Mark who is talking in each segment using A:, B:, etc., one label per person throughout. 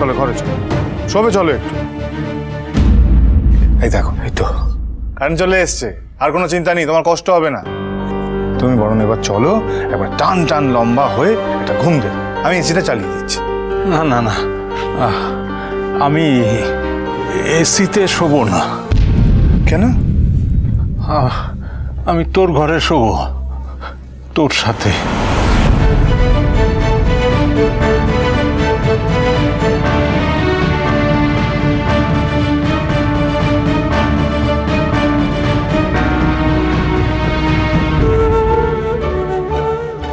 A: চলো ঘরে চলো। শোবে চলো একটু। এই দেখো এই তো। কারেন্ট চলে এসছে আর কোনো চিন্তা নেই তোমার কষ্ট হবে না। তুমি বরং এবার চলো একবার টান টান লম্বা হয়ে একটা ঘুম দেবে আমি এসিটা চালিয়ে দিচ্ছি।
B: না না না। আহ, আমি এসিতে শোবো না।
A: কেন?
B: আমি তোর ঘরে শোবো তোর সাথে।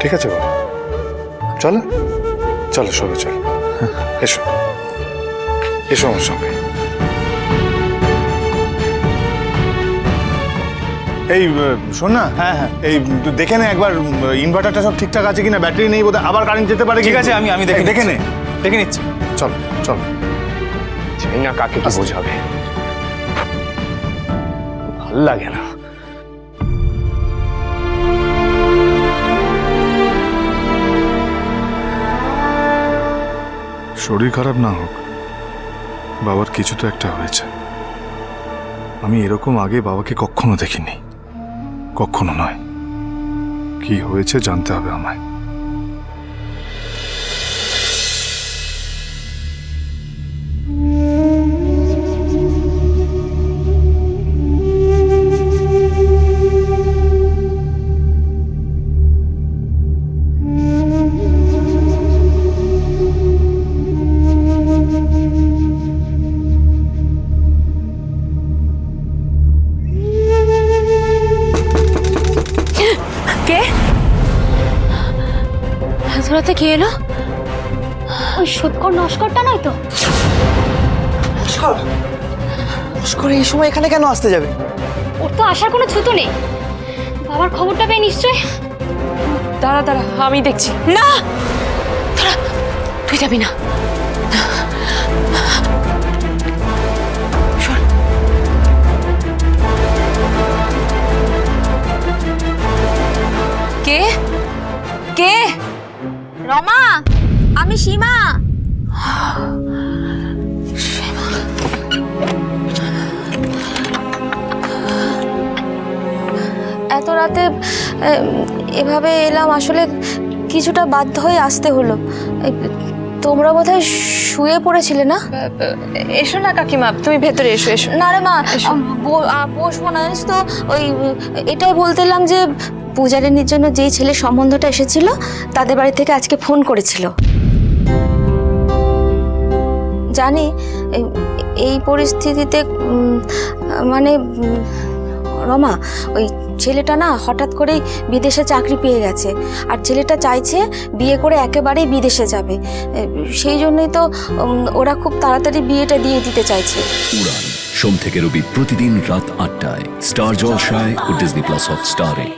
A: ঠিক আছে বাবা। চলো চলো শোবে চলো। এসো। এসো আমার সঙ্গে। এই শোন না। হ্যাঁ হ্যাঁ। এই তুই দেখে নে একবার ইনভার্টারটা সব ঠিকঠাক আছে কিনা ব্যাটারি নেই বোধহয়। আবার কারেন্ট যেতে পারে
C: ঠিক আছে আমি আমি দেখে
A: দেখে নে।
C: দেখে নিচ্ছি।
A: চল চল।
C: জানি না কাকে কি বোঝাবে। ভালো লাগে না।
A: শরীর খারাপ না হোক, বাবার কিছু তো একটা হয়েছে। আমি এরকম আগে বাবাকে কখনো দেখিনি। কখনো নয়। কি হয়েছে জানতে হবে আমায়।
D: এত রাতে কে এলো? ওই সুৎকর নস্করটা নয় তো?
E: নস্কর? এই সময় এখানে কেন আসতে যাবে?
D: ওর তো আসার কোনো ছুতো নেই। বাবার খবরটা পেয়ে নিশ্চয়
F: দাঁড়া দাঁড়া আমি দেখছি।
D: না! তোরা তুই যাবি না। রমা আমি সীমা।
G: এত রাতে এভাবে এলাম আসলে কিছুটা বাধ্য হয়ে আসতে হলো। তোমরা বোধহয় শুয়ে পড়েছিলে না?
F: এসো না কাকিমা তুমি ভেতরে এসো এসো।
G: না রে মা বসবো না জানিস তো? ওই এটাই বলতে এলাম যে পূজারিনীর জন্য যেই ছেলের সম্বন্ধটা এসেছিল, তাদের বাড়ি থেকে আজকে ফোন করেছিল। জানি, এই- পরিস্থিতিতে মানে রমা, ওই ছেলেটা না হঠাৎ করেই বিদেশে চাকরি পেয়ে গেছে। আর ছেলেটা চাইছে বিয়ে করে একেবারেই বিদেশে যাবে। সেই জন্যই তো ওরা খুব তাড়াতাড়ি বিয়েটা দিয়ে দিতে চাইছে।
H: সোম থেকে রবি প্রতিদিন রাত আটটায়। স্টার জলসায় ও ডিজনি প্লাস হট স্টারে